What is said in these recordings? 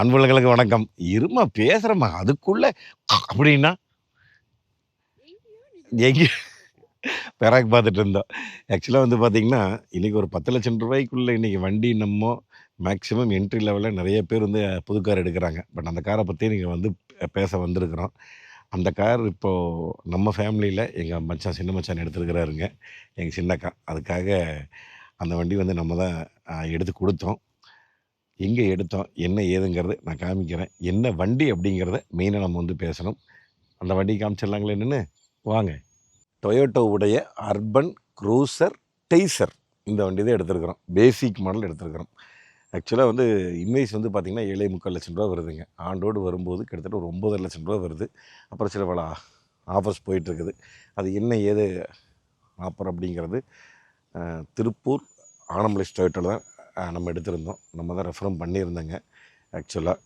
அன்புகளுக்கு வணக்கம். இருமா பேசுகிறம்மா அதுக்குள்ள அப்படின்னா? எங்கே பெறாக் பார்த்துட்டு இருந்தோம். ஆக்சுவலாக வந்து பார்த்தீங்கன்னா இன்றைக்கி ஒரு பத்து லட்சம் ரூபாய்க்குள்ளே இன்றைக்கி வண்டி நம்ம மேக்ஸிமம் என்ட்ரி லெவலில் நிறைய பேர் வந்து புது கார் எடுக்கிறாங்க. பட் அந்த காரை பற்றி நீங்கள் வந்து பேச வந்திருக்கிறோம். அந்த கார் இப்போது நம்ம ஃபேமிலியில் எங்கள் மச்சான் சின்ன மச்சான் எடுத்துருக்கிறாருங்க. எங்கள் சின்னக்கா. அதுக்காக அந்த வண்டி வந்து நம்ம தான் எடுத்து கொடுத்தோம். எங்கே எடுத்தோம் என்ன ஏதுங்கிறது நான் காமிக்கிறேன். என்ன வண்டி அப்படிங்கிறத மெயினாக நம்ம வந்து பேசணும். அந்த வண்டி காமிச்சிடலாங்களே என்னென்னு வாங்க. டொயோட்டோவுடைய அர்பன் க்ரூசர் டெய்சர் இந்த வண்டி தான் எடுத்துருக்குறோம். பேசிக் மாடல் எடுத்திருக்கிறோம். ஆக்சுவலாக வந்து இன்வைஸ் வந்து பார்த்திங்கன்னா ஏழை முக்கால் லட்சம் ரூபா வருதுங்க. ஆண்டோடு வரும்போது கிட்டத்தட்ட ஒரு ஒம்பது லட்சம் ரூபா வருது. அப்புறம் சில பல ஆஃபர்ஸ் போயிட்டுருக்குது. அது என்ன ஏது ஆஃபர் அப்படிங்கிறது திருப்பூர் ஆனமலை டொயோட்டோவில் தான் நம்ம எடுத்திருந்தோம். நம்ம தான் ரெஃபரும் பண்ணியிருந்தேங்க ஆக்சுவலாக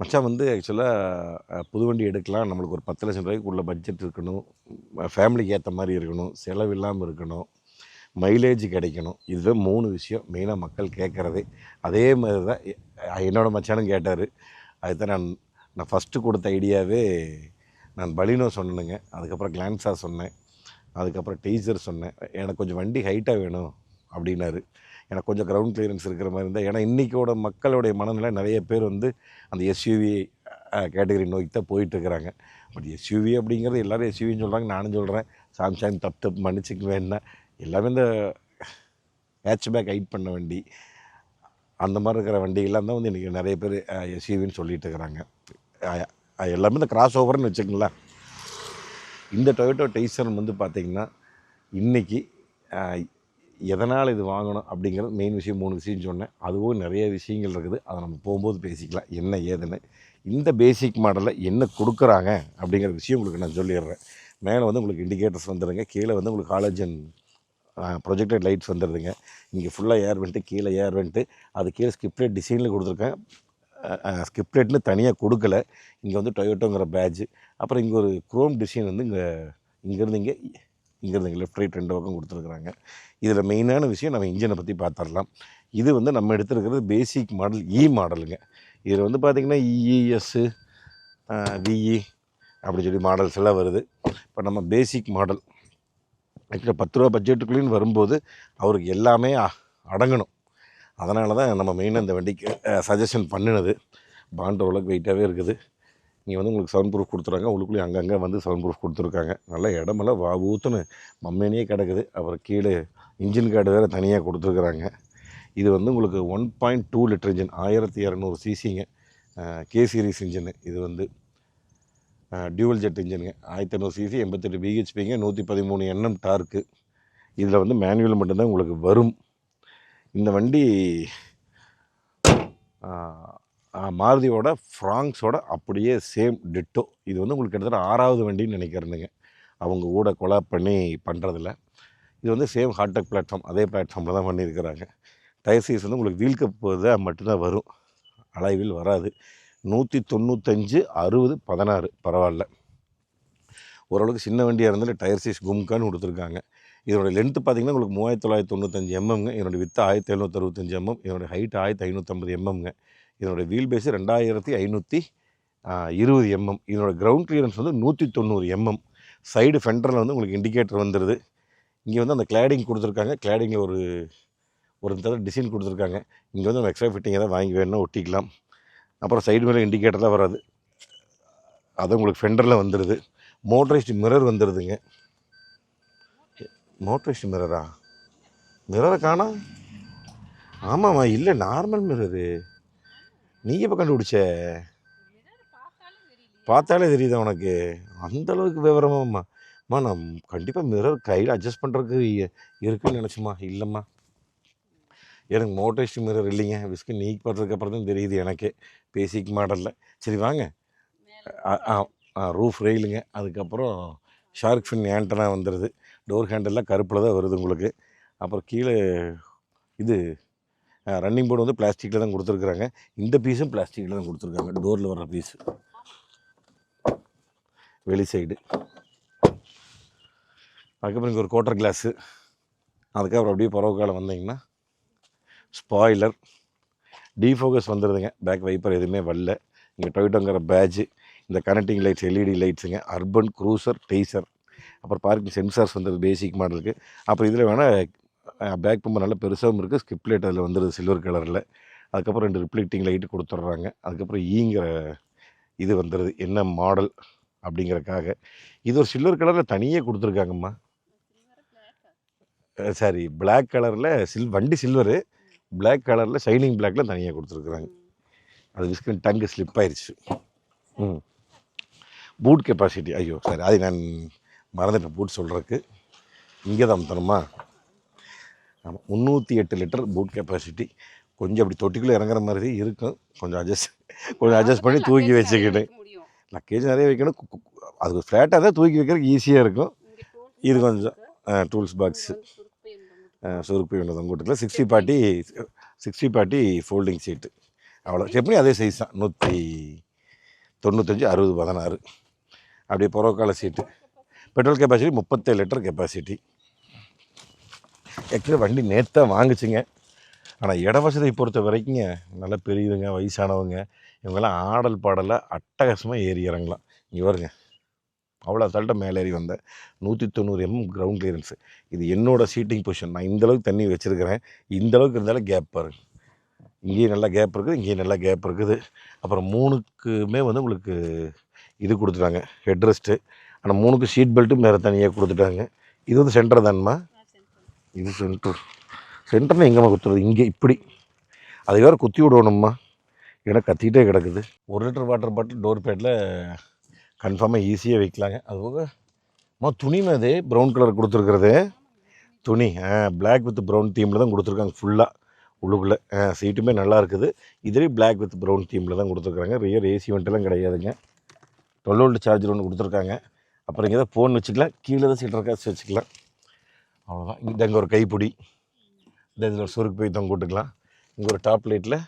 மச்சான் வந்து ஆக்சுவலாக புது வண்டி எடுக்கலாம். நம்மளுக்கு ஒரு பத்து லட்சம் ரூபாய்க்கு உள்ள பட்ஜெட் இருக்கணும். ஃபேமிலிக்கு ஏற்ற மாதிரி இருக்கணும். செலவு இல்லாமல் இருக்கணும். மைலேஜ் கிடைக்கணும். இதுதான் மூணு விஷயம். மெயினாக மக்கள் கேட்குறதே. அதே மாதிரி தான் என்னோடய மச்சானும் கேட்டார். அதுதான் நான் நான் ஃபஸ்ட்டு கொடுத்த ஐடியாவே நான் பலினோ சொன்னேனுங்க. அதுக்கப்புறம் கிளான்ஸாக சொன்னேன். அதுக்கப்புறம் டீசர் சொன்னேன். எனக்கு கொஞ்சம் வண்டி ஹைட்டாக வேணும். அப்படின்னாரு. எனக்கு கொஞ்சம் கிரவுண்ட் கிளியரன்ஸ் இருக்கிற மாதிரி இருந்தால் ஏன்னா இன்றைக்கோட மக்களுடைய மனநிலை நிறைய பேர் வந்து அந்த எஸ்யூவி கேட்டகரி நோக்கி தான் போயிட்டுருக்கிறாங்க. பட் எஸ்யூவி அப்படிங்கிறது எல்லோரும் எஸ்யூவின்னு சொல்கிறாங்க நானும் சொல்கிறேன் சாம்சங் தப்பு தப்பு மன்னிச்சுக்க வேணா எல்லாமே இந்த ஹேட்ச்பேக் ஹைட் பண்ண வண்டி அந்த மாதிரி இருக்கிற வண்டிகள்லாம் தான் வந்து இன்றைக்கி நிறைய பேர் எஸ்யூவின்னு சொல்லிட்டு இருக்கிறாங்க எல்லாமே இந்த கிராஸ் ஓவர்னு வச்சுக்கங்களேன். இந்த டொயோட்டோ டெய்சன் வந்து பார்த்திங்கன்னா இன்றைக்கி எதனால் இது வாங்கணும் அப்படிங்கிறது மெயின் விஷயம் மூணு விஷயம் சொன்னேன். அதுவும் நிறைய விஷயங்கள் இருக்குது. அதை நம்ம போகும்போது பேசிக்கலாம். என்ன ஏதுன்னு. இந்த பேசிக் மாடலில் என்ன கொடுக்குறாங்க அப்படிங்கிற விஷயம் உங்களுக்கு நான் சொல்லிடுறேன். மேலே வந்து உங்களுக்கு இண்டிகேட்டர்ஸ் வந்துடுங்க. கீழே வந்து உங்களுக்கு காலேஜன் ப்ரொஜெக்டட் லைட்ஸ் வந்துடுதுங்க. இங்கே ஃபுல்லாக ஏர் வெண்ட்டு கீழே ஏர் வெண்ட்டு அது கீழே ஸ்கிப்லேட் டிசைனில் கொடுத்துருக்கேன். ஸ்கிப்லேட்னு தனியாக கொடுக்கல. இங்கே வந்து டொயோட்டோங்கிற பேட்ஜ் அப்புறம் இங்கே ஒரு குரோம் டிசைன் வந்து இங்கே இங்கேருந்து இங்கே இங்கேருந்து லெஃப்ட் ரைட் ரெண்டு பக்கம் கொடுத்துருக்குறாங்க. இதில் மெயினான விஷயம் நம்ம இன்ஜினை பற்றி பார்த்துடலாம் இது வந்து நம்ம எடுத்துருக்கிறது பேசிக் மாடல் இ e மாடலுங்க இதில் வந்து பார்த்திங்கன்னா இஇஎஸ்ஸு விஇ அப்படி சொல்லி மாடல்ஸ் எல்லாம் வருது. இப்போ நம்ம பேசிக் மாடல் ஆக்சுவலாக பத்து ரூபா பட்ஜெட்டுக்குள்ளேன்னு வரும்போது அவருக்கு எல்லாமே அடங்கணும். அதனால தான் நம்ம மெயினாக இந்த வண்டிக்கு சஜஷன் பண்ணினது. பாண்ட் வெயிட்டாகவே இருக்குது. இங்கே வந்து உங்களுக்கு சவுண்ட் ப்ரூஃப் கொடுத்துருக்காங்க உள்ளுக்குள்ளேயும் அங்கங்கே வந்து சவுண்ட் ப்ரூஃப் கொடுத்துருக்காங்க. நல்ல இடமெல்லாம் வா ஊற்றுன்னு மம்மேனியே கிடக்குது. அப்புறம் கீழே இன்ஜின் கார்டு வேறு தனியாக கொடுத்துருக்குறாங்க. இது வந்து உங்களுக்கு one point two litre engine ஆயிரத்தி இரநூறு சிசிங்க கே சீரிஸ் இன்ஜின் இது வந்து டியூவல் ஜெட் இன்ஜினுங்க ஆயிரத்தி இரநூறு சிசி எண்பத்தெட்டு பிஹெச்பிங்க நூற்றி பதிமூணு எண்ணம் டார்க்கு இதில் வந்து மேனுவல் மட்டும்தான் உங்களுக்கு வரும். இந்த வண்டி மாருதியோட ஃப்ராங்ஸோட அப்படியே சேம் டிட்டோ. இது வந்து உங்களுக்கு கிட்டத்தட்ட ஆறாவது வண்டின்னு நினைக்கிறேனுங்க. அவங்க கூட கொலாப் பண்ணி பண்ணுறதில்ல இது வந்து சேம் ஹார்டெக் பிளாட்ஃபார்ம் அதே பிளாட்ஃபார்மில் தான் பண்ணியிருக்கிறாங்க. டயர் சைஸ் வந்து உங்களுக்கு வீல் கப் தான் மட்டும்தான் வரும். அலைவில் வராது. நூற்றி தொண்ணூத்தஞ்சு அறுபது பதினாறு பரவாயில்ல. ஓரளவுக்கு சின்ன வண்டியாக இருந்தாலும் டயர் சைஸ் கும்கான்னு கொடுத்துருக்காங்க. இதோட லென்த்து பார்த்தீங்கன்னா உங்களுக்கு மூவாயிரத்தி தொள்ளாயிரத்தி தொண்ணூத்தஞ்சு எம்எம்ங்க இதோட வித்து ஆயிரத்தி எழுநூற்றி அறுபத்தஞ்சு எம்எம் இதோட ஹைட் ஆயிரத்தி ஐநூற்றம்பது எம்எம்ங்க இதோட வீல் பேஸு ரெண்டாயிரத்தி ஐநூற்றி இருபது எம்எம் இதோட கிரவுண்ட் கிளியரன்ஸ் வந்து நூற்றி தொண்ணூறு எம்எம் சைடு ஃபெண்டரில் வந்து உங்களுக்கு இண்டிகேட்டர் வந்துடுது இங்கே வந்து அந்த கிளாடிங் கொடுத்துருக்காங்க. கிளாடிங்கில் ஒரு ஒரு தடவை டிசைன் கொடுத்துருக்காங்க. இங்கே வந்து நம்ம எக்ஸ்ட்ரா ஃபிட்டிங் எதாவது வாங்கி வேணும்னா ஒட்டிக்கலாம். அப்புறம் சைடு மேலே இண்டிகேட்டர்லாம் வராது. அது உங்களுக்கு ஃபெண்டரில் வந்துடுது மோட்டரைஸ்டு மிரர் வந்துடுதுங்க மோட்டரைஸ்டு மிரரா மிரரை காணா ஆமாம்மா இல்லை நார்மல் மிரரு நீ எப்போ கண்டுபிடிச்ச? பார்த்தாலே தெரியுதா உனக்கு? அந்தளவுக்கு விவரமாம்மா அம்மா. நான் கண்டிப்பாக மிரர் கையில் அட்ஜஸ்ட் பண்ணுறதுக்கு இருக்குன்னு நினச்சம்மா இல்லைம்மா. எனக்கு மோட்டரைஸ்டு மிரர் இல்லைங்க. விஸ்கு நீ பண்ணுறதுக்கு அப்புறம் தான் தெரியுது எனக்கே. பேசிக் மாடலில் சரி வாங்க. ரூஃப் ரெயிலுங்க அதுக்கப்புறம் ஷார்க் ஃபின் ஆண்டனா வந்துடுது டோர் ஹேண்டெல்லாம் கருப்பில் தான் வருது உங்களுக்கு. அப்புறம் கீழே இது ரன்னிங் போர்டு வந்து பிளாஸ்டிக்கில் தான் கொடுத்துருக்குறாங்க. இந்த பீஸும் பிளாஸ்டிக்கில் தான் கொடுத்துருக்காங்க. டோரில் வர்ற பீஸ் வெளி சைடு அதுக்கப்புறம் இங்கே ஒரு கோட்டர் கிளாஸு அதுக்கப்புறம் அப்படியே பறவை காலம் வந்தீங்கன்னா ஸ்பாய்லர் டிஃபோகஸ் வந்துடுதுங்க பேக் வைப்பர் எதுவுமே வரல. இங்கே டொய்டோங்கிற பேட்ஜு இந்த கனெக்டிங் லைட்ஸ் எல்இடி லைட்ஸுங்க அர்பன் க்ரூசர் டெய்சர் அப்புறம் பார்க்கிங் சென்சார்ஸ் வந்துடுது பேசிக் மாடலுக்கு அப்புறம் இதில் வேணால் பேக் பம்பர் நல்லா பெருசாகவும் இருக்குது ஸ்கிப் லைட் அதில் வந்துடுது சில்வர் கலரில். அதுக்கப்புறம் ரெண்டு ரிஃப்ளெக்டிங் லைட்டு கொடுத்துட்றாங்க. அதுக்கப்புறம் ஈங்கிற இது வந்துடுது என்ன மாடல் அப்படிங்கிறக்காக. இது ஒரு சில்வர் கலரில் தனியே கொடுத்துருக்காங்கம்மா. சாரி. பிளாக் கலரில் சில் வண்டி சில்வரு. பிளாக் கலரில் ஷைனிங் பிளாக்ல தனியாக கொடுத்துருக்குறாங்க. அது விஸ்கின் டங்கு ஸ்லிப் ஆயிடுச்சு ம். Boot capacity. ஐயோ சரி. அது நான் மறந்துட்டேன். பூட் சொல்கிறதுக்கு இங்கே தான் தரணுமா ஆமாம் முந்நூற்றி எட்டு லிட்டர் பூட் கெப்பாசிட்டி கொஞ்சம் அப்படி தொட்டிக்குள்ளே இறங்குற மாதிரி இருக்கும். கொஞ்சம் அட்ஜஸ்ட் கொஞ்சம் அட்ஜஸ்ட் பண்ணி தூக்கி வச்சுக்கிட்டு. லக்கேஜ் நிறைய வைக்கணும். அது ஃப்ளாட்டாக தான் தூக்கி வைக்கிறதுக்கு ஈஸியாக இருக்கும். இது கொஞ்சம் டூல்ஸ் பாக்ஸு சுருக்கு வேணும் தொங்கூட்டத்தில் sixty forty sixty forty folding seat அவ்வளோ எப்படி அதே சைஸ் தான். நூற்றி தொண்ணூத்தஞ்சு அறுபது பதினாறு. அப்படியே புறக்கால சீட்டு பெட்ரோல் கெப்பாசிட்டி முப்பத்தேழு லிட்டர் கெப்பாசிட்டி ஆக்சுவலி வண்டி நேற்று வாங்குச்சுங்க. ஆனால் இட வசதியை பொறுத்த வரைக்குங்க நல்லா பெரியவங்க வயசானவங்க இவங்கெல்லாம் ஆடல் பாடலை அட்டகாசமாக ஏறி இறங்கலாம். இங்கே வருங்க அவ்வளோ தள்ளிட்ட மேலே ஏறி வந்தேன். நூற்றி தொண்ணூறு எம்எம் கிரவுண்ட் கிளியரன்ஸு இது என்னோட சீட்டிங் பொசிஷன் நான் இந்த அளவுக்கு தண்ணி வச்சுருக்கிறேன். இந்த அளவுக்கு இருந்தாலும் கேப் பாருங்க. இங்கேயும் நல்லா கேப் இருக்குது இங்கேயும் நல்லா கேப் இருக்குது. அப்புறம் மூணுக்குமே வந்து உங்களுக்கு இது கொடுத்துட்டாங்க. ஹெட் ரெஸ்ட்டு ஆனால் மூணுக்கு சீட் பெல்ட்டும் வேறு தனியாக கொடுத்துட்டாங்க. இது வந்து சென்டர் தான்மா. இது சென்டர் சென்டர்னு எங்கேம்மா குத்துறது? இங்கே இப்படி. அதை வேறு குத்தி விடணும்மா. ஏன்னா கத்திக்கிட்டே கிடக்குது. ஒரு லிட்டர் வாட்டர் பாட்டில் டோர் பேட்டில் கன்ஃபார்மாக ஈஸியாக வைக்கலாங்க. அது போக அம்மா துணிமா அது ப்ரௌன் கலர் கொடுத்துருக்குறது. துணி ஆ பிளாக் வித் ப்ரௌன் தீமில் தான் கொடுத்துருக்காங்க ஃபுல்லாக உள்ளுக்குள்ளே ஆ சீட்டுமே நல்லா இருக்குது. இதுலேயும் பிளாக் வித் ப்ரௌன் தீமில் தான் கொடுத்துருக்காங்க ரியர் ஏசி வண்டிலாம் கிடையாதுங்க. டுவெல் வோல்ட் சார்ஜர் ஒன்று கொடுத்துருக்காங்க. அப்புறம் இங்கே தான் ஃபோன் வச்சுக்கலாம். கீழே தான் சீட்டர் காசு வச்சுக்கலாம். அவ்வளோதான் இங்கே இங்கே ஒரு கைப்பிடி. இந்த இதில் ஒரு சுருக்கு போய் தொங்க இங்கே ஒரு டாப் லைட்டில்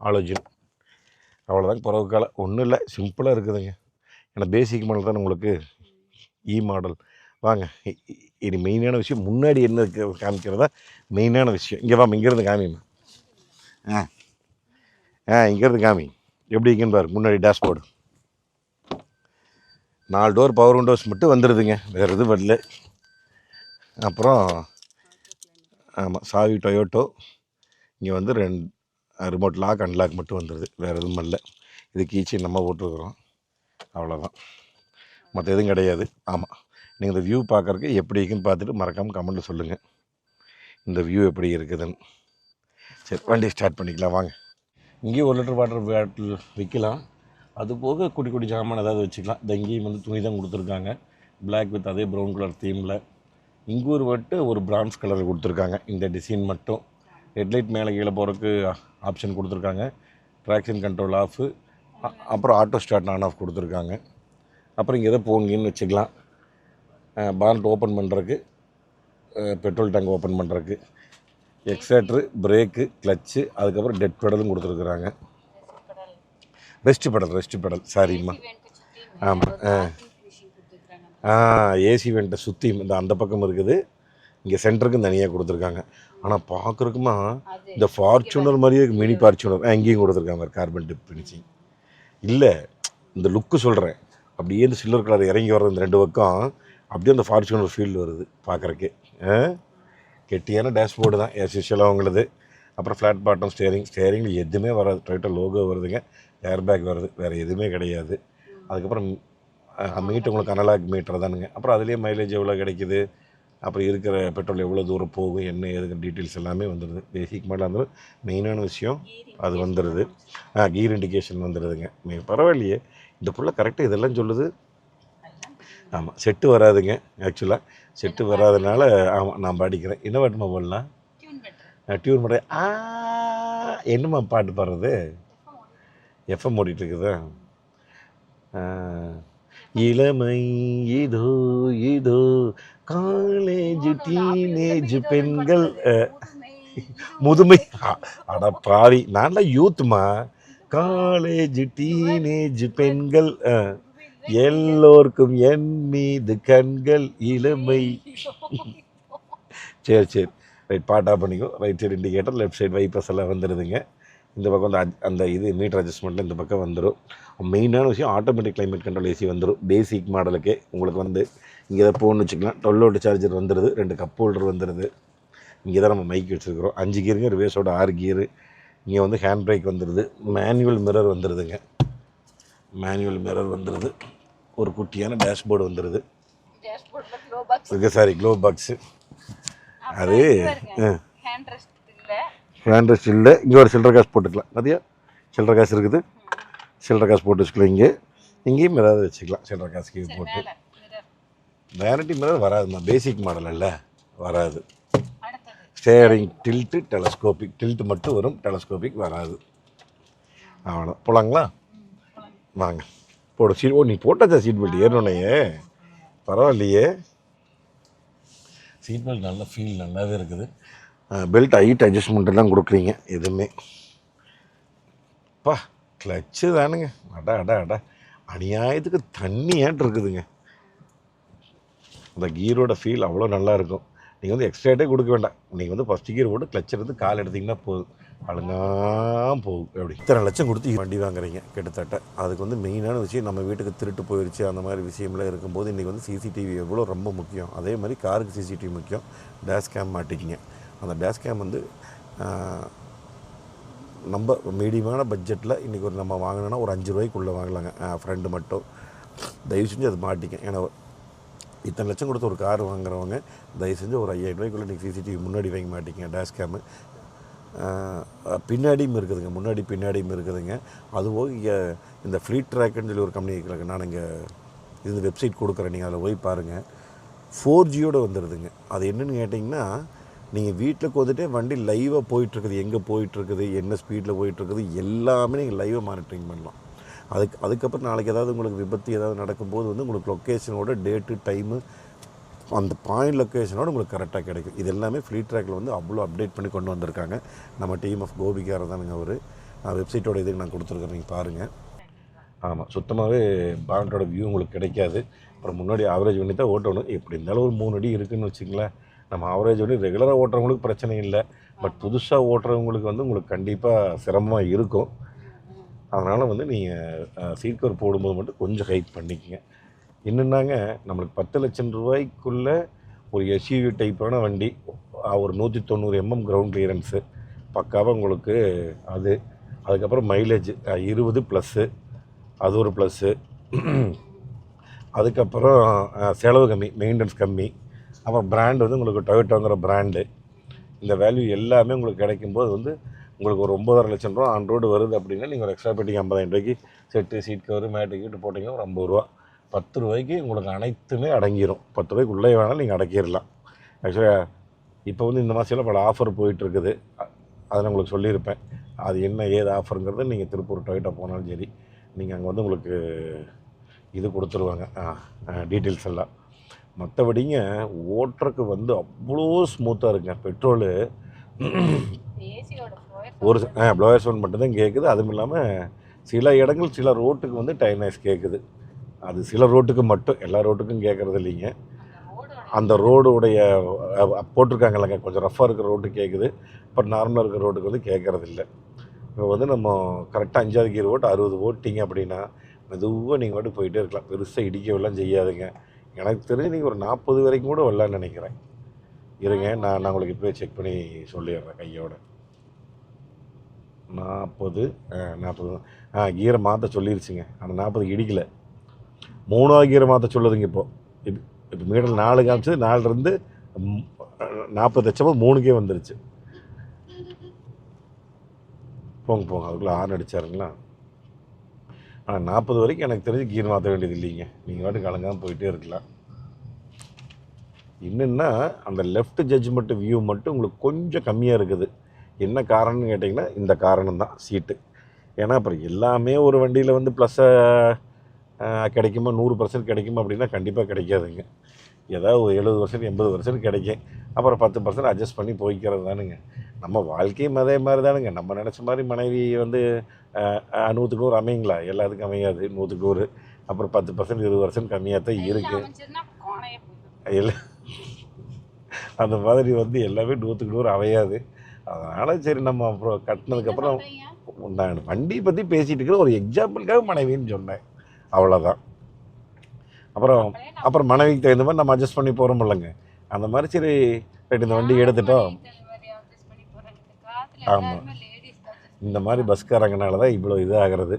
ஆலோஜன் அவ்வளோதான் பிறகு காலம் ஒன்றும் இல்லை. சிம்பிளாக இருக்குதுங்க. ஏன்னா பேசிக் மாடல் தான் உங்களுக்கு e இ மாடல் வாங்க இது மெயினான விஷயம் முன்னாடி என்ன இருக்கு காமிக்கிறதா? மெயினான விஷயம். இங்கே வாமா இங்கேருந்து காமிம்மா ஆ. ஆ இங்கேருந்து காமி. எப்படி இருக்குன்னு பாரு. முன்னாடி டேஷ்போர்டு நாலு டோர் பவர் விண்டோஸ் மட்டும் வந்துடுதுங்க வேறு எதுவும் வரல. அப்புறம் ஆமாம் சாவி டொயோட்டோ இங்கே வந்து ரெண்டு ரிமோட் லாக் அன்லாக் மட்டும் வந்துடுது வேறு எதுவும் இல்லை இது கீச்சி நம்ம போட்டுருக்குறோம். அவ்வளோதான் மற்ற எதுவும் கிடையாது. ஆமாம் நீங்கள் இந்த வியூ பார்க்குறக்கு எப்படி இருக்குன்னு பார்த்துட்டு மறக்காமல் கமெண்ட்டில் சொல்லுங்கள் இந்த வியூ எப்படி இருக்குதுன்னு. சரி வண்டி ஸ்டார்ட் பண்ணிக்கலாம். வாங்க. இங்கேயும் ஒரு லிட்டர் வாட்டர் பாட்டில் விற்கலாம் அது போக குட்டி குட்டி ஜாமான் ஏதாவது வச்சுக்கலாம். இந்த இங்கேயும் வந்து துணி தான் கொடுத்துருக்காங்க. பிளாக் வித் அதே ப்ரௌன் கலர் தீமில் இங்கே ஒரு வட்டு ஒரு பிரான்ஸ் கலர் கொடுத்துருக்காங்க. இந்த டிசைன் மட்டும். ஹெட்லைட் மேலே கீழே போகிறதுக்கு ஆப்ஷன் கொடுத்துருக்காங்க. ட்ராக்ஷன் கண்ட்ரோல் ஆஃபு அப்புறம் ஆட்டோ ஸ்டார்ட் ஆன் ஆஃப் கொடுத்துருக்காங்க. அப்புறம் இங்கே எதை போங்கன்னு வச்சுக்கலாம். பாண்ட் ஓப்பன் பண்ணுறதுக்கு பெட்ரோல் டேங்க் ஓப்பன் பண்ணுறதுக்கு எக்ஸாட்ரு பிரேக்கு கிளச்சு அதுக்கப்புறம் டெட் பெடலும் கொடுத்துருக்குறாங்க. ரெஸ்ட் பெடல் ரெஸ்ட் பெடல் சாரிம்மா ஆமாம் ஆ. ஏசி வெண்ட்டை சுற்றி இந்த அந்த பக்கம் இருக்குது. இங்கே சென்டருக்கும் தனியாக கொடுத்துருக்காங்க. ஆனால் பார்க்குறக்குமா இந்த ஃபார்ச்சுனர் மாதிரியே மினி ஃபார்ச்சுனர் அங்கேயும் கொடுத்துருக்காங்க கார்பன் டிப் ஃபினிஷிங் இல்லை இந்த லுக்கு சொல்கிறேன் அப்படியே இந்த சில்வர் கலர் இறங்கி வர்ற இந்த ரெண்டு பக்கம் அப்படியே அந்த ஃபார்ச்சுனர் ஃபீல் வருது பார்க்குறக்கு கெட்டியான டேஷ்போர்டு தான் எஸ் யூஷுவலாக உங்களுது. அப்புறம் ஃப்ளாட் பாட்டம் ஸ்டேரிங் ஸ்டேரிங்கில் எதுவுமே வராது. டொயோட்டா லோகோ வருதுங்க. ஏர் பேக் வருது. வேறு எதுவுமே கிடையாது. அதுக்கப்புறம் மீட்டு உங்களுக்கு அனலாக் மீட்டர் தானுங்க. அப்புறம் அதுலேயே மைலேஜ் எவ்வளோ கிடைக்குது? அப்புறம் இருக்கிற பெட்ரோல் எவ்வளோ தூரம் போகும்? என்ன எதுக்கு டீட்டெயில்ஸ் எல்லாமே வந்துடுது பேசிக் மாடல் இருந்தாலும் மெயினான விஷயம் அது வந்துடுது ஆ கீர் இண்டிகேஷன் வந்துடுதுங்க மே பரவாயில்லையே. இந்த புள்ள கரெக்டாக இதெல்லாம் சொல்லுது. ஆமாம் செட்டு வராதுங்க ஆக்சுவலாக செட்டு வராதனால ஆமாம் நான் பாடிக்கிறேன். என்ன பாட்டுமா போடலாம் டியூன் பண்ணுறேன் ஆ என்னம்மா பாட்டு பாடுறது? எஃப்எம் ஓடிட்டுருக்குதா ஆ, இளமை இதோ இதோ காலேஜ் டீனேஜ் பெண்கள் முதுமை. அட பாவி நான்லாம் யூத்துமா காலேஜ் டீனேஜ் பெண்கள் எல்லோருக்கும் என் மீது கண்கள் இளமை. சரி சரி. ரைட் பாட்டாக பண்ணிக்கோ. Right side indicator left side wipers எல்லாம் வந்துடுதுங்க இந்த பக்கம் adj- அந்த இது மீட்டர் அட்ஜஸ்ட்மெண்ட்டில் இந்த பக்கம் வந்துடும் மெயினான விஷயம் ஆட்டோமேட்டிக் climate கண்ட்ரோல் ஏசி வந்துடும் பேசிக் மாடலுக்கே உங்களுக்கு வந்து இங்கே தான் ஃபோன் வச்சுக்கலாம் டுவெல் வோல்ட் சார்ஜர் வந்துடுது ரெண்டு கப் ஹோல்டர் வந்துடுது இங்கே தான் நம்ம மைக் வச்சுருக்கிறோம். அஞ்சு கியருங்க ரிவேஸோட ஆறு கியரு இங்கே வந்து ஹேண்ட் பிரேக் வந்துடுது மேனுவல் மிரர் வந்துடுதுங்க மேனுவல் மிரர் வந்துடுது ஒரு குட்டியான டேஷ்போர்டு வந்துடுது டேஷ்போர்ட்ல க்ளோ பாக்ஸ் இருக்கு சாரி க்ளோ பாக்ஸு அது ஹேண்ட் ரெஸ்ட் இல்ல. இங்கே ஒரு சில்லற காசு போட்டுக்கலாம். மதியா சில்லற காசு இருக்குது. சில்லற காசு போட்டு வச்சுக்கலாம் இங்கே. இங்கேயும் ஏதாவது வச்சுக்கலாம் சில்லற காசுக்கு போட்டு. வேரண்டி மிரர் வராதுமா பேசிக் மாடல் இல்லை வராது. ஸ்டேரிங் டில்ட்டு டெலஸ்கோபிக் டில்ட் மட்டும் வரும் டெலஸ்கோபிக் வராது. அவ்வளோ போலாங்களா? வாங்க. போடு சீட் ஓ நீ போட்டாச்சா சீட் பெல்ட் ஏறணுனையே பரவாயில்லையே. சீட் பெல்ட் நல்ல ஃபீல் நல்லாவே இருக்குது. பெல்ட் ஹைட் அட்ஜஸ்ட்மெண்ட் எல்லாம் கொடுக்குறீங்க எதுவுமே. பா. கிளச்சு தானுங்க. அடா அடா அடா. அநியாயத்துக்கு தண்ணியாட்டு இருக்குதுங்க. அந்த கீரோட ஃபீல் அவ்வளோ நல்லாயிருக்கும். நீங்கள் வந்து எக்ஸ்ட்ராட்டே கொடுக்க வேண்டாம். நீங்கள் வந்து ஃபஸ்ட் கியர் போட்டு கிளச் எடுத்து கால் எடுத்தீங்கன்னா போதும். அழுங்காம் போகும். அப்படி இத்தனை லட்சம் கொடுத்து வண்டி வாங்குறீங்க கிட்டத்தட்ட. அதுக்கு வந்து மெயினான விஷயம் நம்ம வீட்டுக்கு திருட்டு போயிடுச்சு அந்த மாதிரி விஷயம்லாம் இருக்கும்போது இன்றைக்கி வந்து சிசிடிவி எவ்வளோ ரொம்ப முக்கியம். அதே மாதிரி காருக்கு சிசிடிவி முக்கியம். டேஷ் கேம் மாட்டிக்கிங்க. அந்த டேஷ் கேம் வந்து நம்ம மீடியமான பட்ஜெட்டில் இன்றைக்கி ஒரு நம்ம வாங்கினோன்னா ஒரு அஞ்சு ரூபாய்க்குள்ளே வாங்கலாங்க. ஃப்ரெண்டு மட்டும். தயவு செஞ்சு அது மாட்டிக்கேன் ஏன்னா இத்தனை லட்சம் கொடுத்து ஒரு கார் வாங்குறவங்க தயவு செஞ்சு ஒரு ஐயாயிரம் ரூபாய்க்குள்ளே நீங்கள் சிசிடிவி முன்னாடி வாங்கி மாட்டிங்க டேஷ் கேமு பின்னாடியும் இருக்குதுங்க. முன்னாடி பின்னாடியும் இருக்குதுங்க. அதுபோக இங்கே இந்த ஃப்ளீட் ட்ராக்குன்னு சொல்லி ஒரு கம்பெனி இருக்கிறாங்க நான் இங்கே இது வெப்சைட் கொடுக்குறேன். நீங்கள் அதில் போய் பாருங்கள் ஃபோர் ஜியோடு வந்துடுதுங்க அது என்னென்னு கேட்டிங்கன்னா நீங்கள் வீட்டில் வந்துட்டே வண்டி லைவாக போயிட்டுருக்குது. எங்கே போயிட்டுருக்குது? என்ன ஸ்பீடில் போயிட்டுருக்குது? எல்லாமே நீங்கள் லைவாக மானிட்டரிங் பண்ணலாம். அதுக்கு அதுக்கப்புறம் நாளைக்கு ஏதாவது உங்களுக்கு விபத்து ஏதாவது நடக்கும்போது வந்து உங்களுக்கு லொக்கேஷனோட டேட்டு டைமு அந்த பாயிண்ட் லொக்கேஷனோட உங்களுக்கு கரெக்டாக கிடைக்கும். இது எல்லாமே ஃப்ரீ ட்ராக்கில் வந்து அவ்வளோ அப்டேட் பண்ணி கொண்டு வந்திருக்காங்க. நம்ம டீம் ஆஃப் கோபிக்கார தானுங்க அவர். வெப்சைட்டோட இதுக்கு நான் கொடுத்துருக்கேன். நீங்கள் பாருங்கள் ஆமாம் சுத்தமாகவே பேண்டோட வியூ உங்களுக்கு கிடைக்காது. அப்புறம் முன்னாடி ஆவரேஜ் பண்ணி தான் ஓட்டணும். எப்படி இருந்தாலும் ஒரு மூணு அடி இருக்குதுன்னு வச்சுங்களேன் நம்ம ஆவரேஜ் வண்டி ரெகுலராக ஓட்டுறவங்களுக்கு பிரச்சனை இல்லை. பட் புதுசாக ஓட்டுறவங்களுக்கு வந்து உங்களுக்கு கண்டிப்பாக சிரமமாக இருக்கும். அதனால் வந்து நீங்கள் சீட் கவர் போடும்போது மட்டும் கொஞ்சம் ஹைட் பண்ணிக்கங்க. என்னென்னாங்க நம்மளுக்கு பத்து லட்சம் ரூபாய்க்குள்ளே ஒரு எஸ்யூவி டைப்பான வண்டி ஒரு நூற்றி தொண்ணூறு எம்எம் கிரவுண்ட் கிளியரன்ஸு பக்காவாக உங்களுக்கு அது. அதுக்கப்புறம் மைலேஜ் இருபது ப்ளஸ்ஸு அது ஒரு ப்ளஸ்ஸு அதுக்கப்புறம் செலவு கம்மி மெயின்டெனன்ஸ் கம்மி. அப்புறம் பிராண்ட் வந்து உங்களுக்கு டொயோட்டோங்கிற பிராண்டு இந்த வேல்யூ எல்லாமே உங்களுக்கு கிடைக்கும்போது வந்து உங்களுக்கு ஒரு ஒம்பதரை லட்சம் ரூபா ஆன் ரோடு வருது அப்படின்னா நீங்கள் ஒரு எக்ஸ்ட்ரா பெட்டிங் ஐம்பதாயிரம் ரூபாய்க்கு செட்டு சீட் கவர் மேட்டு கீட்டு போட்டிங்கன்னா ஒரு ஐம்பது ரூபா. பத்து ரூபாய்க்கு உங்களுக்கு அனைத்துமே அடங்கிடும் பத்து ரூபாய்க்கு உள்ளே வேணாலும் நீங்கள் அடக்கிடலாம். ஆக்சுவலாக இப்போ வந்து இந்த மாதத்தில் பல ஆஃபர் போயிட்டுருக்குது. அதை நான் உங்களுக்கு சொல்லியிருப்பேன். அது என்ன ஏது ஆஃபருங்கிறத நீங்கள் திருப்பூர் டொயோட்டா போனாலும் சரி நீங்கள் அங்கே வந்து உங்களுக்கு இது கொடுத்துருவாங்க. டீட்டெயில்ஸ் எல்லாம். மற்றபடிங்க ஓட்டுறக்கு வந்து அவ்வளோ ஸ்மூத்தாக இருக்குங்க. பெட்ரோலு ஒரு ப்ளோயர் சவுண்ட் மட்டும்தான் கேட்குது அதுவும் இல்லாமல் சில இடங்கள் சில ரோட்டுக்கு வந்து டைனாய்ஸ் கேட்குது அது சில ரோட்டுக்கு மட்டும் எல்லா ரோட்டுக்கும் கேட்குறது இல்லைங்க. அந்த ரோடுடைய போட்டிருக்காங்கல்லங்க. கொஞ்சம் ரஃப்பாக இருக்கிற ரோட்டு கேட்குது பட் நார்மலாக இருக்கிற ரோட்டுக்கு வந்து கேட்குறது இல்லை. இப்போ வந்து நம்ம கரெக்டாக அஞ்சாவது கீர் ஓட்டு அறுபது ஓட்டிங்க அப்படின்னா மெதுவாக நீங்கள் மட்டும் போயிட்டே இருக்கலாம். பெருசாக இடிக்கவெல்லாம் செய்யாதுங்க. எனக்கு தெரிஞ்சு நீங்கள் ஒரு நாற்பது வரைக்கும் கூட வரலான்னு நினைக்கிறேன். இருங்க நான் நான் உங்களுக்கு இப்போ செக் பண்ணி சொல்லிடுறேன் கையோட. நாற்பது நாற்பது. ஆ கீரை மாற்ற சொல்லிருச்சுங்க. அந்த நாற்பது இடிக்கல. மூணாவது கீரை மாற்ற சொல்லுதுங்க இப்போது இப்போ இப்போ மீட்டர் நாலு காமிச்சது நாலுலேருந்து நாற்பது லட்சமாக மூணுக்கே வந்துருச்சு. போங்க போங்க அதுக்குள்ளே ஆறு அடிச்சாருங்களா? ஆனால் நாற்பது வரைக்கும் எனக்கு தெரிஞ்சு கீர் மாற்ற வேண்டியது இல்லைங்க. நீங்கள் வாட்டு கலங்காமல் போயிட்டே இருக்கலாம். என்னென்னா அந்த லெஃப்ட் ஜட்ஜ்மெண்ட் வியூ மட்டும் உங்களுக்கு கொஞ்சம் கம்மியாக இருக்குது. என்ன காரணம்னு கேட்டிங்கன்னா இந்த காரணம் தான் சீட்டு ஏன்னா அப்புறம் எல்லாமே ஒரு வண்டியில் வந்து ப்ளஸ்ஸை கிடைக்குமா நூறு பர்சன்ட் கிடைக்குமா அப்படின்னா கண்டிப்பாக கிடைக்காதுங்க. ஏதாவது ஒரு எழுபது பர்சன்ட் எண்பது பர்சன்ட் கிடைக்கும். அப்புறம் பத்து பர்சன்ட் அட்ஜஸ்ட் பண்ணி போய்க்கிறது தானுங்க. நம்ம வாழ்க்கையும் அதே மாதிரி தானுங்க. நம்ம நினச்ச மாதிரி மனைவி வந்து நூற்றுக்கு நூறு அமையுங்களா? எல்லாத்துக்கும் அமையாது. நூற்றுக்கு நூறு. அப்புறம் பத்து பர்சன்ட் இருபது பர்சன்ட் கம்மியாக தான் இருக்குது எல்லாம் அந்த மாதிரி வந்து எல்லாமே நூற்றுக்கு நூறு அமையாது. அதனால் சரி நம்ம அப்புறம் கட்டினதுக்கப்புறம்? நான் வண்டி பற்றி பேசிகிட்டு இருக்கிற ஒரு எக்ஸாம்பிளுக்காக மனைவின்னு சொன்னேன். அவ்வளோதான் அப்புறம் அப்புறம் மனைவிக்கு தகுந்த மாதிரி நம்ம அட்ஜஸ்ட் பண்ணி போகிறோம் இல்லைங்க. அந்த மாதிரி சரி ரைட் இந்த வண்டி எடுத்துட்டோம் யார் delivery adjust பண்ணி போறாங்க? இந்த காலத்துல ஆமா. எல்லாருமே ladies தான் adjust இந்த மாதிரி பஸ்காரங்கனால தான் இவ்வளோ இதாகிறது.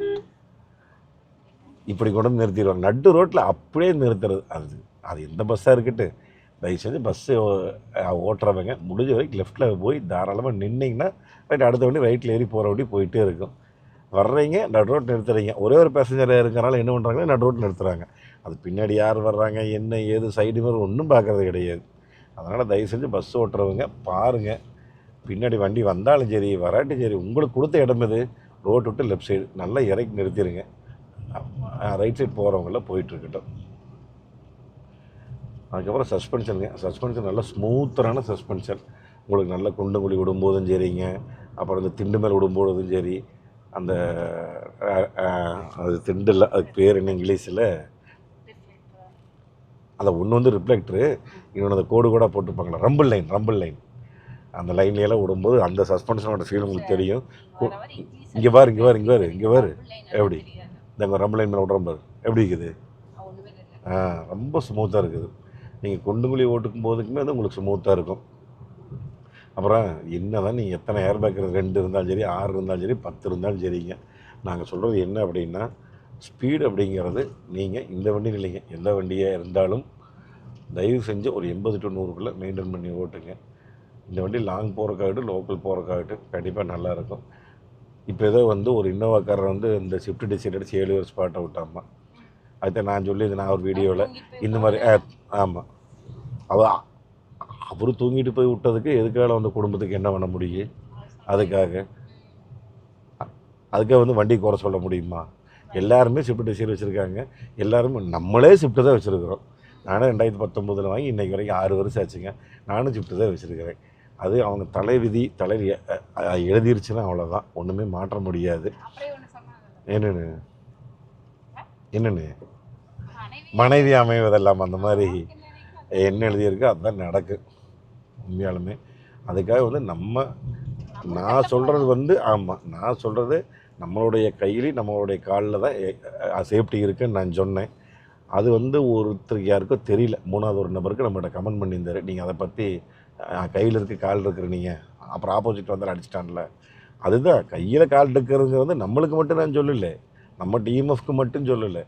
இப்படி கொண்டு வந்து நிறுத்திடுவாங்க. நடு ரோட்டில் அப்படியே நிறுத்துறது. அது அது எந்த பஸ்ஸாக இருக்கட்டு தயவு செஞ்சு பஸ்ஸு ஓட்டுறவங்க முடிஞ்ச வரைக்கும் லெஃப்ட்டில் போய் தாராளமாக நின்னீங்கன்னா ரைட் அடுத்த வண்டி ரைட்டில் ஏறி போகிற வண்டி போயிட்டே இருக்கும். வர்றீங்க நடு ரோட் நிறுத்துறீங்க. ஒரே ஒரு பேசஞ்சர் இருக்கிறனால என்ன பண்ணுறாங்க நடு ரோட் நிறுத்துறாங்க. அது பின்னாடி யார் வர்றாங்க என்ன ஏது சைடு மாதிரி ஒன்றும் பார்க்கறது கிடையாது. அதனால் தயவு செஞ்சு பஸ் ஓட்டுறவங்க பாருங்கள் பின்னாடி வண்டி வந்தாலும் சரி வராட்டும் சரி உங்களுக்கு கொடுத்த இடம் இது ரோட் விட்டு லெஃப்ட் சைடு நல்லா இறக்கி நிறுத்திடுங்க ரைட் சைடு போகிறவங்கள போயிட்டுருக்கட்டும் அதுக்கப்புறம் சஸ்பென்ஷனுங்க சஸ்பென்ஷன் நல்லா ஸ்மூத்தரான சஸ்பென்ஷன் உங்களுக்கு நல்லா குண்டு குழி விடும்போதும் சரிங்க. அப்புறம் இந்த திண்டு மேல் விடும்போதும் சரி. அந்த அது திண்டு இல்லை அதுக்கு பேர் என்ன இங்கிலீஷில். அந்த ஒன்று வந்து ரிஃப்ளெக்டரு இன்னொன்று அந்த கோடு கூட போட்டிருப்பாங்களா ரம்பிள் லைன் ரம்பிள் லைன் அந்த லைன்லையெல்லாம் விடும்போது அந்த சஸ்பென்ஷனோட ஃபீல் உங்களுக்கு தெரியும். இங்கே பாரு இங்கே பாரு இங்கே பாரு இங்கே பாரு. எப்படி? இந்த ரம்பிள் லைன் மேலே விடுற பாரு. எப்படி இருக்குது. ஆ ரொம்ப ஸ்மூத்தாக இருக்குது. நீங்கள் குண்டுகுழி ஓட்டுக்கும் போதுக்குமே அது உங்களுக்கு ஸ்மூத்தாக இருக்கும். அப்புறம் என்ன தான் நீங்கள் எத்தனை ஏர் பேக் ரெண்டு இருந்தாலும் சரி ஆறு இருந்தாலும் சரி பத்து இருந்தாலும் சரிங்க. நாங்கள் சொல்கிறது என்ன அப்படின்னா ஸ்பீடு அப்படிங்கிறது நீங்கள் இந்த வண்டி இல்லைங்க. எந்த வண்டியாக இருந்தாலும் தயவு செஞ்சு ஒரு எண்பது டு நூறுக்குள்ளே மெயின்டைன் பண்ணி ஓட்டுங்க. இந்த வண்டி லாங் போகிறக்காகட்டும் லோக்கல் போகிறக்காகட்டும் கண்டிப்பாக நல்லாயிருக்கும் இப்போ ஏதோ வந்து ஒரு இன்னோவாக்காரர் வந்து இந்த ஷிஃப்ட் டிசைட் அடிச்சு ஏழு வருஷம் ஸ்பாட்டை விட்டாமா அதுதான் நான் சொல்லி நான் ஒரு வீடியோவில் இந்த மாதிரி ஆமாம் அவ அவர் தூங்கிட்டு போய் விட்டதுக்கு எதுக்காக வந்து குடும்பத்துக்கு என்ன பண்ண முடியும்? அதுக்காக. அதுக்காக வந்து வண்டி குறை சொல்ல முடியுமா? எல்லாருமே ஷிஃப்ட் டிசைர் வச்சுருக்காங்க. எல்லாருமே நம்மளே ஷிஃப்ட்டு தான் வச்சுருக்குறோம். நானும் ரெண்டாயிரத்தி பத்தொம்போதில் வாங்கி இன்றைக்கி வரைக்கும் ஆறு வருஷம் ஆச்சுங்க. நானும் ஷிஃப்ட்டு தான் வச்சுருக்கிறேன். அது அவங்க தலை விதி தலை எழுதிருச்சுன்னா அவ்வளோதான் ஒன்றுமே மாற்ற முடியாது. என்னென்னு? என்னென்னு? மனைவி. அமைவதெல்லாம் அந்த மாதிரி என்ன எழுதியிருக்கோ? அதுதான் நடக்கும் உண்மையாலுமே. அதுக்காக வந்து நம்ம நம்ம நான் சொல்கிறது வந்து ஆமாம் நான் சொல்கிறது நம்மளுடைய கையிலையும் நம்மளுடைய காலில் தான் சேஃப்டி இருக்குன்னு நான் சொன்னேன். அது வந்து ஒருத்தருக்கு யாருக்கோ தெரியல. மூணாவது ஒரு நபருக்கு நம்மகிட்ட கமெண்ட் பண்ணியிருந்தாரு. நீங்கள் அதை பற்றி கையில் இருக்கு கால் இருக்கிற நீங்கள் அப்புறம் ஆப்போசிட் வந்து அடிச்சிட்டான்ல அதுதான் கையில் கால் இருக்கிறது வந்து நம்மளுக்கு மட்டும் நான் சொல்லலை. நம்ம டிஎம்எஃப்க்கு மட்டும் சொல்லலை.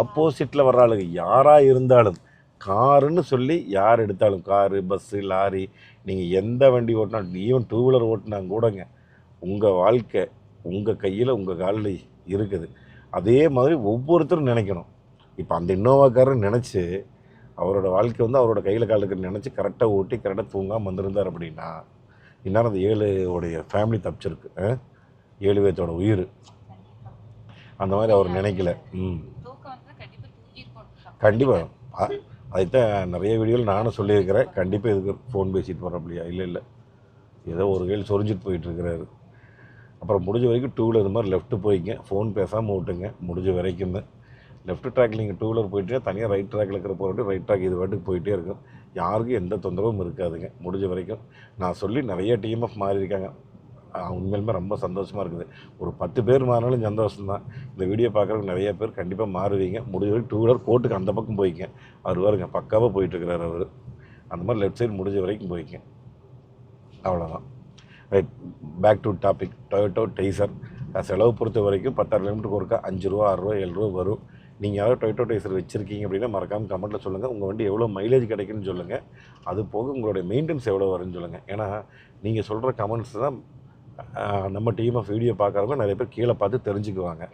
ஆப்போசிட்டில் வர்ற ஆளுங்க யாராக இருந்தாலும் காருன்னு சொல்லி யார் எடுத்தாலும் காரு பஸ்ஸு லாரி நீங்கள் எந்த வண்டி ஓட்டினாலும் ஈவன் டூ வீலர் ஓட்டினா கூடங்க உங்கள் வாழ்க்கை உங்கள் கையில் உங்கள் காலில் இருக்குது. அதே மாதிரி ஒவ்வொருத்தரும் நினைக்கணும். இப்போ அந்த இன்னோவாக்காரன் நினச்சி அவரோட வாழ்க்கை வந்து அவரோட கையில் காலுக்கு நினச்சி கரெக்டாக ஓட்டி கரெக்டாக தூங்காமல் வந்திருந்தார் அப்படின்னா இந்நேரம் அந்த ஏழு உடைய ஃபேமிலி தப்பிச்சிருக்கு. ஆ? ஏழு பேர்த்தோட உயிர். அந்த மாதிரி அவர் நினைக்கல. ம். கண்டிப்பாக அதைத்தான் நிறைய வீடியோவில் நானும் சொல்லியிருக்கிறேன். கண்டிப்பாக இதுக்கு ஃபோன் பேசிட்டு போகிறப்படியா இல்லை இல்லை. ஏதோ ஒரு கையில் சொரிஞ்சிட்டு போயிட்டுருக்கிறாரு அப்புறம் முடிஞ்ச வரைக்கும் டூ வீலர் இந்த மாதிரி லெஃப்ட்டு போய்ங்க. ஃபோன் பேசாமல் ஓட்டுங்க. முடிஞ்ச வரைக்கும் லெஃப்ட் ட்ராக்ல நீங்கள் டூ வீலர் போயிட்டே தனியாக ரைட் ட்ராக்ல இருக்கிற போகிற ரைட் ட்ராக் இது வாட்டுக்கு போயிட்டே இருக்கும். யாருக்கும் எந்த தொந்தரவும் இருக்காதுங்க. முடிஞ்ச வரைக்கும். நான் சொல்லி நிறைய டிஎம்எஃப் மாறி இருக்காங்க. உண்மையிலுமே ரொம்ப சந்தோஷமாக இருக்குது. ஒரு பத்து பேர் மாறினாலும் சந்தோஷம் தான் இந்த வீடியோ பார்க்குறவங்க நிறைய பேர் கண்டிப்பாக மாறுவீங்க. முடிஞ்ச வரைக்கும் டூ வீலர் கோட்டுக்கு அந்த பக்கம் போய்க்க அவர் வருங்க பக்காவாக போயிட்டுருக்கிறார் அவர். அந்த மாதிரி லெஃப்ட் சைடு முடிஞ்ச வரைக்கும் போய்க்க அவ்வளோதான் right back to topic Toyota Taisor செலவு பொறுத்த வரைக்கும் பத்தாயிரம் கிலோமீட்டருக்கு ஒருக்கா அஞ்சு ரூபா ஆறுரூவா ஏழு ரூபா வரும். நீங்கள் யாராவது டொயோட்டோ டெய்சர் வச்சுருக்கீங்க அப்படின்னா மறக்காமல் கமெண்ட்டில் சொல்லுங்கள் உங்கள் வண்டி எவ்வளோ மைலேஜ் கிடைக்குன்னு சொல்லுங்கள் அது போக உங்களுடைய மெயின்டெனன்ஸ் எவ்வளோ வரும்னு சொல்லுங்கள் ஏன்னா நீங்கள் சொல்கிற கமெண்ட்ஸ் தான் நம்ம டீம் ஆஃப் வீடியோ பார்க்குறவங்க நிறைய பேர் கீழே பார்த்து தெரிஞ்சுக்குவாங்க.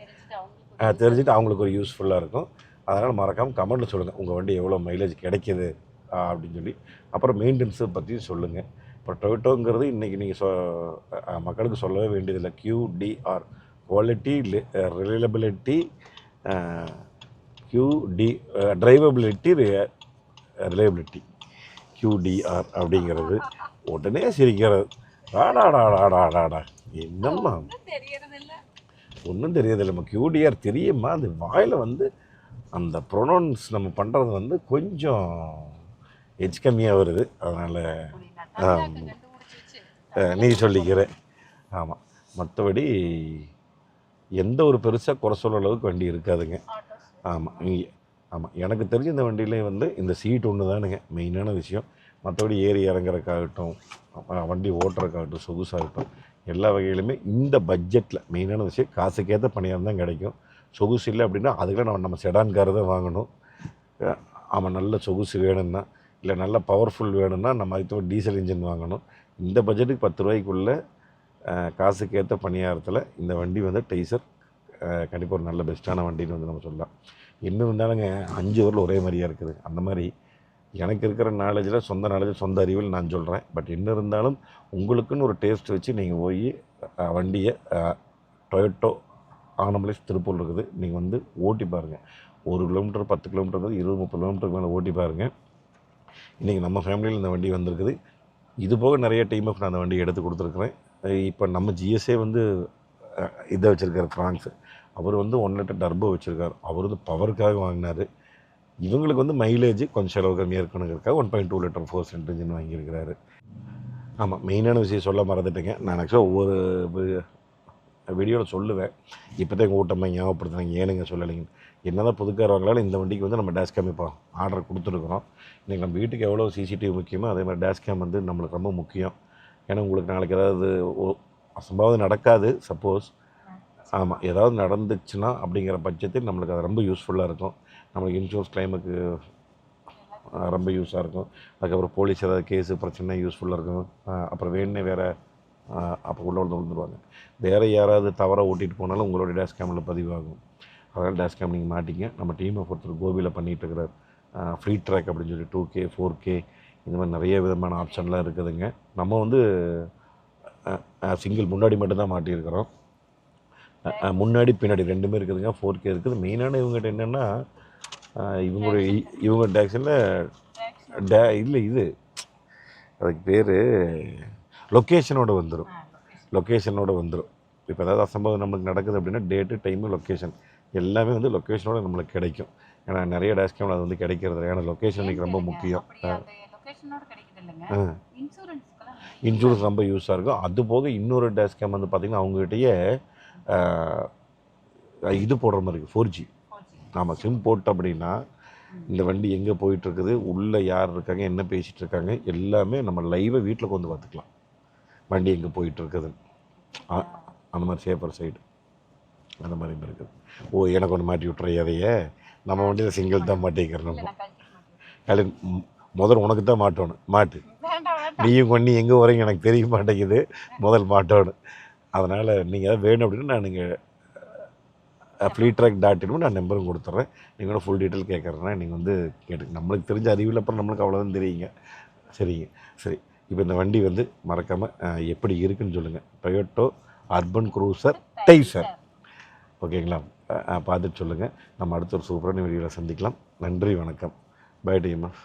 தெரிஞ்சுட்டு அவங்களுக்கு ஒரு யூஸ்ஃபுல்லாக இருக்கும். அதனால் மறக்காமல் கமெண்ட்டில் சொல்லுங்கள் உங்கள் வண்டி எவ்வளோ மைலேஜ் கிடைக்கிது அப்படின்னு சொல்லி. அப்புறம் மெயின்டெனன்ஸை பற்றியும் சொல்லுங்கள் இப்போ டொயோட்டோங்கிறது இன்றைக்கி நீங்கள் சொ மக்களுக்கு சொல்லவே வேண்டியதில்லை. QDR quality reliability QD drivability reliability QDR அப்படிங்கிறது உடனே சிரிக்கிறது. ஆடாடாடாடாடாடா என்னம்மா? ஒண்ணும் தெரியறதில்ல. ஒன்றும் தெரியாது நம்ம கியூடிஆர் தெரியுமா? அந்த வாயில் வந்து அந்த ப்ரொனவுன்ஸ் நம்ம பண்ணுறது வந்து கொஞ்சம் எச் கம்மியாக வருது. அதனால் நீ சொல்லிக்கிறேன் ஆமாம் மற்றபடி எந்த ஒரு பெருசாக குறை சொல்கிற அளவுக்கு வண்டி இருக்காதுங்க. ஆமாம் ஆமாம் எனக்கு தெரிஞ்ச இந்த வண்டியிலே வந்து இந்த சீட் ஒன்று தானுங்க மெயினான விஷயம். மற்றபடி ஏறி இறங்குறக்காகட்டும் வண்டி ஓட்டுறக்காகட்டும் சொகுசாகட்டும் எல்லா வகையிலுமே இந்த பட்ஜெட்டில் மெயினான விஷயம் காசுக்கேற்ற பணியாக தான் கிடைக்கும். சொகுசு இல்லை அப்படின்னா அதுக்கெல்லாம் நம்ம நம்ம செடான் காரை தான் வாங்கணும் ஆமாம் நல்ல சொகுசு வேணும்னா இல்லை நல்ல பவர்ஃபுல் வேணும்னா நம்ம அதுக்கு டீசல் இன்ஜின் வாங்கணும். இந்த பட்ஜெட்டுக்கு பத்து ரூபாய்க்குள்ளே காசுக்கேற்ற பணியாரத்தில் இந்த வண்டி வந்து டைசர் கண்டிப்பாக ஒரு நல்ல பெஸ்ட்டான வண்டின்னு வந்து நம்ம சொல்லலாம். என்ன இருந்தாலுங்க அஞ்சு ஊரில் ஒரே மாதிரியாக இருக்குது. அந்த மாதிரி எனக்கு இருக்கிற நாலேஜில் சொந்த நாலேஜ் சொந்த அறிவில் நான் சொல்கிறேன் பட் என்ன இருந்தாலும் உங்களுக்குன்னு ஒரு டேஸ்ட் வச்சு நீங்கள் போய் வண்டியை டொயோட்டோ ஆனமலைஸ் திருப்பூர் இருக்குது. நீங்கள் வந்து ஓட்டி பாருங்கள் ஒரு கிலோமீட்டர் பத்து கிலோமீட்டர் இருபது முப்பது கிலோமீட்டருக்கு மேலே ஓட்டி பாருங்கள் இன்றைக்கி நம்ம ஃபேமிலியில் இந்த வண்டி வந்திருக்குது. இது போக நிறைய டைம் நான் அந்த வண்டி எடுத்து கொடுத்துருக்குறேன். இப்போ நம்ம ஜிஎஸ்ஏ வந்து இதை வச்சுருக்காரு ஃப்ராங்க்ஸ் அவர் வந்து ஒன் லிட்டர் டர்போ வச்சுருக்காரு. அவர் வந்து பவருக்காக வாங்கினார். இவங்களுக்கு வந்து மைலேஜ் கொஞ்சம் செலவு கம்மியாக இருக்கணுங்கிறதுக்காக one point two litre four send engine வாங்கியிருக்கிறாரு ஆமாம் மெயினான விஷயம் சொல்ல மறந்துட்டேங்க. நான் ஆக்சுவலாக ஒவ்வொரு வீடியோவில் சொல்லுவேன். இப்போ தான் எங்கள் ஊட்டமாக ஞாபகப்படுத்துனாங்க. ஏனுங்க சொல்லலைங்க. என்ன தான் புதுக்கார் வாங்கலாலும் இந்த வண்டிக்கு வந்து நம்ம டேஷ் கேம் இப்போ ஆர்டர் கொடுத்துருக்குறோம். இன்றைக்கி நம்ம வீட்டுக்கு எவ்வளோ சிசிடிவி முக்கியமோ அதே மாதிரி டேஷ் கேம் வந்து நம்மளுக்கு ரொம்ப முக்கியம். ஏன்னா உங்களுக்கு நாளைக்கு ஏதாவது அசம்பாவது அசம்பாவிதம் நடக்காது சப்போஸ் ஆமாம் ஏதாவது நடந்துச்சுன்னா அப்படிங்கிற பட்சத்தில் நம்மளுக்கு அது ரொம்ப யூஸ்ஃபுல்லாக இருக்கும். நம்மளுக்கு இன்சூரன்ஸ் கிளைமுக்கு ரொம்ப யூஸாக இருக்கும். அதுக்கப்புறம் போலீஸ் ஏதாவது கேஸு பிரச்சனை யூஸ்ஃபுல்லாக இருக்கும். அப்புறம் வேணுன்னே வேறு அப்போ உள்ள வந்து விழுந்துருவாங்க. வேறு யாராவது தவறாக ஓட்டிகிட்டு போனாலும் உங்களோட டேஷ் கேமில் பதிவாகும். அதனால் டேஷ் கேம் நீங்கள் மாட்டிங்க. நம்ம டீமை பொறுத்தவரை கோபியில் பண்ணிகிட்டு இருக்கிற ஃப்ரீ ட்ராக் அப்படின்னு சொல்லி டூ கே ஃபோர் கே இந்த மாதிரி நிறைய விதமான ஆப்ஷன்லாம் இருக்குதுங்க. நம்ம வந்து சிங்கிள் முன்னாடி மட்டும்தான் மாட்டியிருக்கிறோம். முன்னாடி பின்னாடி ரெண்டுமே இருக்குதுங்க. ஃபோர் கே இருக்குது. மெயினான இவங்ககிட்ட என்னென்னா இவங்களுடைய இவங்க டேக்ஸில் டே இல்லை இது. அதுக்கு பேர் லொக்கேஷனோட வந்துடும் லொக்கேஷனோட வந்துடும் இப்போ ஏதாவது அசம்பவம் நம்மளுக்கு நடக்குது அப்படின்னா டேட்டு டைமு லொக்கேஷன் எல்லாமே வந்து லொக்கேஷனோட நம்மளுக்கு கிடைக்கும். ஏன்னா நிறைய டேஷ் கேமில் அது வந்து கிடைக்கிறது. ஏன்னா லொக்கேஷன் இன்னைக்கு ரொம்ப முக்கியம். இன்சூரன்ஸ் ரொம்ப யூஸாக இருக்கும். அது போக இன்னொரு டேஷ் கேம் வந்து பார்த்திங்கன்னா அவங்ககிட்டயே இது போடுற மாதிரி இருக்குது ஃபோர் ஜி நம்ம சிம் போட்டோம் அப்படின்னா இந்த வண்டி எங்கே போயிட்டுருக்குது உள்ளே யார் இருக்காங்க என்ன பேசிகிட்டு இருக்காங்க எல்லாமே நம்ம லைவாக வீட்டில் கொண்டு பார்த்துக்கலாம். வண்டி எங்கே போயிட்டுருக்குது அந்த மாதிரி சேஃபர் சைடு அந்த மாதிரி இருக்குது. ஓ எனக்கு ஒன்று மாட்டி விட்றையாதையே நம்ம வண்டியில் சிங்கிள் தான் மாட்டிக்கிறோம் இல்லை நம்ம கலை முதல் உனக்கு தான் மாட்டணும் மாட்டு. நீயும் கொண்டு எங்கே வரீங்க எனக்கு தெரிய மாட்டேங்குது. முதல் மாட்டோன்னு. அதனால் நீங்கள் ஏதாவது வேணும் அப்படின்னா நான் நீங்கள் ஃப்ளீட்ராக் டாட் இன் நான் நம்பரும் கொடுத்துட்றேன். நீங்களோட ஃபுல் டீட்டெயில் கேட்குறேன்னா நீங்கள் வந்து கேட்டு நம்மளுக்கு தெரிஞ்ச அறிவில் அப்புறம் நம்மளுக்கு அவ்வளோதான் தெரியுங்க. சரிங்க சரி. இப்போ இந்த வண்டி வந்து மறக்காமல் எப்படி இருக்குன்னு சொல்லுங்கள் டொயோட்டோ அர்பன் க்ரூசர் டைசர் ஓகேங்களா? பார்த்துட்டு சொல்லுங்கள் நம்ம அடுத்த ஒரு சூப்பரான வீடியோவில் சந்திக்கலாம். நன்றி வணக்கம். By TMF